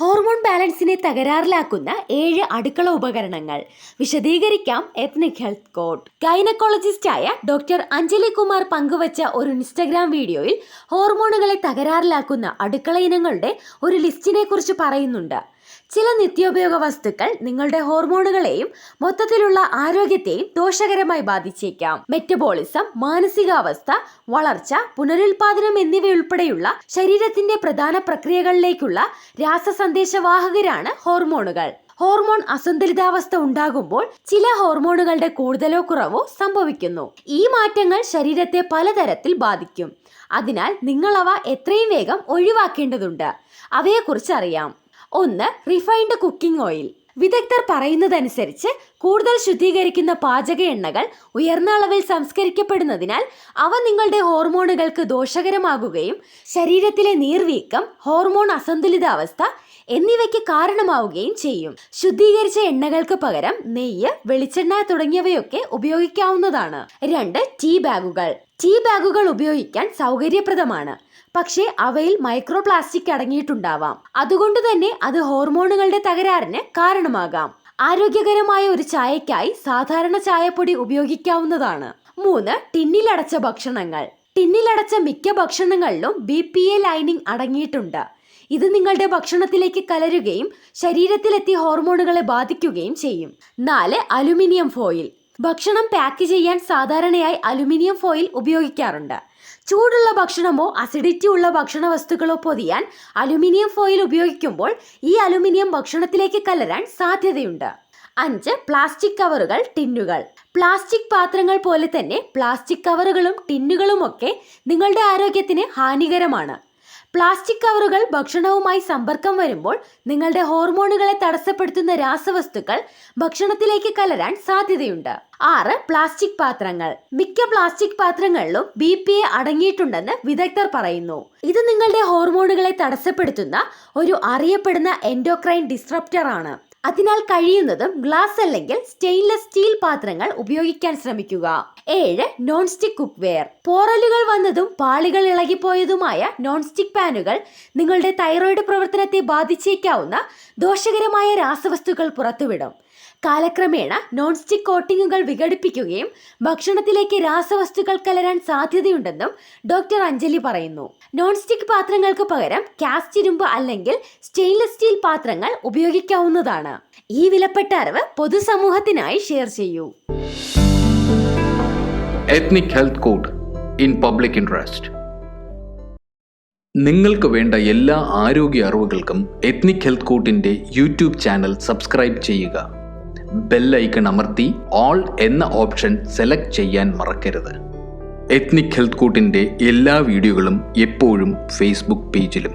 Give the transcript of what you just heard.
Hormone ബാലൻസിനെ തകരാറിലാക്കുന്ന ഏഴ് അടുക്കള ഉപകരണങ്ങൾ. വിശദീകരിക്കാം എത്നിക് ഹെൽത്ത് കോഡ് ആയ ഡോക്ടർ അഞ്ജലി കുമാർ പങ്കുവച്ച ഒരു ഇൻസ്റ്റഗ്രാം വീഡിയോയിൽ ഹോർമോണുകളെ തകരാറിലാക്കുന്ന അടുക്കള ഇനങ്ങളുടെ ഒരു ലിസ്റ്റിനെ കുറിച്ച് പറയുന്നുണ്ട്. ചില നിത്യോപയോഗ വസ്തുക്കൾ നിങ്ങളുടെ ഹോർമോണുകളെയും മൊത്തത്തിലുള്ള ആരോഗ്യത്തെയും ദോഷകരമായി ബാധിച്ചേക്കാം. മെറ്റബോളിസം മാനസികാവസ്ഥ വളർച്ച പുനരുൽപാദനം എന്നിവയുൾപ്പെടെയുള്ള ശരീരത്തിന്റെ പ്രധാന പ്രക്രിയകളിലേക്കുള്ള രാസസന്ദേശവാഹകരാണ് ഹോർമോണുകൾ. ഹോർമോൺ അസന്തുലിതാവസ്ഥ ഉണ്ടാകുമ്പോൾ ചില ഹോർമോണുകളുടെ കൂടുതലോ കുറവോ സംഭവിക്കുന്നു. ഈ മാറ്റങ്ങൾ ശരീരത്തെ പലതരത്തിൽ ബാധിക്കും. അതിനാൽ നിങ്ങൾ അവ എത്രയും വേഗം ഒഴിവാക്കേണ്ടതുണ്ട്. അവയെക്കുറിച്ച് അറിയാം. ഒന്ന് റിഫൈൻഡ് കുക്കിംഗ് ഓയിൽ വിദഗ്ധർ പറയുന്നതനുസരിച്ച് കൂടുതൽ ശുദ്ധീകരിക്കുന്ന പാചക എണ്ണകൾ ഉയർന്ന അളവിൽ സംസ്കരിക്കപ്പെടുന്നതിനാൽ അവ നിങ്ങളുടെ ഹോർമോണുകൾക്ക് ദോഷകരമാകുകയും ശരീരത്തിലെ നീർവീക്കം ഹോർമോൺ അസന്തുലിതാവസ്ഥ എന്നിവയ്ക്ക് കാരണമാവുകയും ചെയ്യും. ശുദ്ധീകരിച്ച എണ്ണകൾക്ക് പകരം നെയ്യ് വെളിച്ചെണ്ണ തുടങ്ങിയവയൊക്കെ ഉപയോഗിക്കാവുന്നതാണ്. രണ്ട് ടീ ബാഗുകൾ. ടീ ബാഗുകൾ ഉപയോഗിക്കാൻ സൗകര്യപ്രദമാണ്. പക്ഷേ അവയിൽ മൈക്രോ പ്ലാസ്റ്റിക് അടങ്ങിയിട്ടുണ്ടാവാം. അതുകൊണ്ട് തന്നെ അത് ഹോർമോണുകളുടെ തകരാറിന് കാരണമാകാം. ആരോഗ്യകരമായ ഒരു ചായക്കായി സാധാരണ ചായപ്പൊടി ഉപയോഗിക്കാവുന്നതാണ്. മൂന്ന് ടിന്നിലടച്ച ഭക്ഷണങ്ങൾ. ടിന്നിലടച്ച മിക്ക ഭക്ഷണങ്ങളിലും ബി പി എ ലൈനിങ് അടങ്ങിയിട്ടുണ്ട്. ഇത് നിങ്ങളുടെ ഭക്ഷണത്തിലേക്ക് കലരുകയും ശരീരത്തിലെത്തി ഹോർമോണുകളെ ബാധിക്കുകയും ചെയ്യും. നാല് അലുമിനിയം ഫോയിൽ. ഭക്ഷണം പാക്ക് ചെയ്യാൻ സാധാരണയായി അലുമിനിയം ഫോയിൽ ഉപയോഗിക്കാറുണ്ട്. ചൂടുള്ള ഭക്ഷണമോ അസിഡിറ്റി ഉള്ള ഭക്ഷണ വസ്തുക്കളോ പൊതിയാൻ അലുമിനിയം ഫോയിൽ ഉപയോഗിക്കുമ്പോൾ ഈ അലുമിനിയം ഭക്ഷണത്തിലേക്ക് കലരാൻ സാധ്യതയുണ്ട്. അഞ്ച് പ്ലാസ്റ്റിക് കവറുകൾ ടിന്നുകൾ. പ്ലാസ്റ്റിക് പാത്രങ്ങൾ പോലെ തന്നെ പ്ലാസ്റ്റിക് കവറുകളും ടിന്നുകളുമൊക്കെ നിങ്ങളുടെ ആരോഗ്യത്തിന് ഹാനികരമാണ്. പ്ലാസ്റ്റിക് കവറുകൾ ഭക്ഷണവുമായി സമ്പർക്കം വരുമ്പോൾ നിങ്ങളുടെ ഹോർമോണുകളെ തടസ്സപ്പെടുത്തുന്ന രാസവസ്തുക്കൾ ഭക്ഷണത്തിലേക്ക് കലരാൻ സാധ്യതയുണ്ട്. ആറ് പ്ലാസ്റ്റിക് പാത്രങ്ങൾ. മിക്ക പ്ലാസ്റ്റിക് പാത്രങ്ങളിലും ബി പി എ അടങ്ങിയിട്ടുണ്ടെന്ന് വിദഗ്ധർ പറയുന്നു. ഇത് നിങ്ങളുടെ ഹോർമോണുകളെ തടസ്സപ്പെടുത്തുന്ന ഒരു അറിയപ്പെടുന്ന എൻഡോക്രൈൻ ഡിസ്ട്രപ്റ്റർ ആണ് അതിനാൽ കഴിയുന്നതും ഗ്ലാസ് അല്ലെങ്കിൽ സ്റ്റെയിൻലെസ് സ്റ്റീൽ പാത്രങ്ങൾ ഉപയോഗിക്കാൻ ശ്രമിക്കുക. ഏഴ് നോൺ സ്റ്റിക് കുക്ക് വെയർ പോറലുകൾ വന്നതും പാളികൾ ഇളകിപ്പോയതുമായ നോൺ സ്റ്റിക് പാനുകൾ നിങ്ങളുടെ തൈറോയിഡ് പ്രവർത്തനത്തെ ബാധിച്ചേക്കാവുന്ന ദോഷകരമായ രാസവസ്തുക്കൾ പുറത്തുവിടും. കാലക്രമേണ നോൺ സ്റ്റിക് കോട്ടിങ്ങുകൾ വിഘടിപ്പിക്കുകയും ഭക്ഷണത്തിലേക്ക് രാസവസ്തുക്കൾ കലരാൻ സാധ്യതയുണ്ടെന്നും ഡോക്ടർ അഞ്ജലി പറയുന്നു. നോൺ സ്റ്റിക് പാത്രങ്ങൾക്ക് പകരം കാസ്റ്റ് ഇരുമ്പ് അല്ലെങ്കിൽ സ്റ്റെയിൻലെസ് സ്റ്റീൽ പാത്രങ്ങൾ ഉപയോഗിക്കാവുന്നതാണ്. ഈ വിലപ്പെട്ട അറിവ് പൊതുസമൂഹത്തിനായി ഷെയർ ചെയ്യൂ. Ethnic health code in public interest നിങ്ങൾക്ക് വേണ്ട എല്ലാ ആരോഗ്യ അറിവുകൾക്കും എത്നിക് ഹെൽത്ത് കോട്ടിന്റെ യൂട്യൂബ് ചാനൽ സബ്സ്ക്രൈബ് ചെയ്യുക. ബെല്ലൈക്കൺ അമർത്തി ഓൾ എന്ന ഓപ്ഷൻ സെലക്ട് ചെയ്യാൻ മറക്കരുത്. എത്നിക് ഹെൽത്ത് കോട്ടിന്റെ എല്ലാ വീഡിയോകളും എപ്പോഴും ഫേസ്ബുക്ക് പേജിലും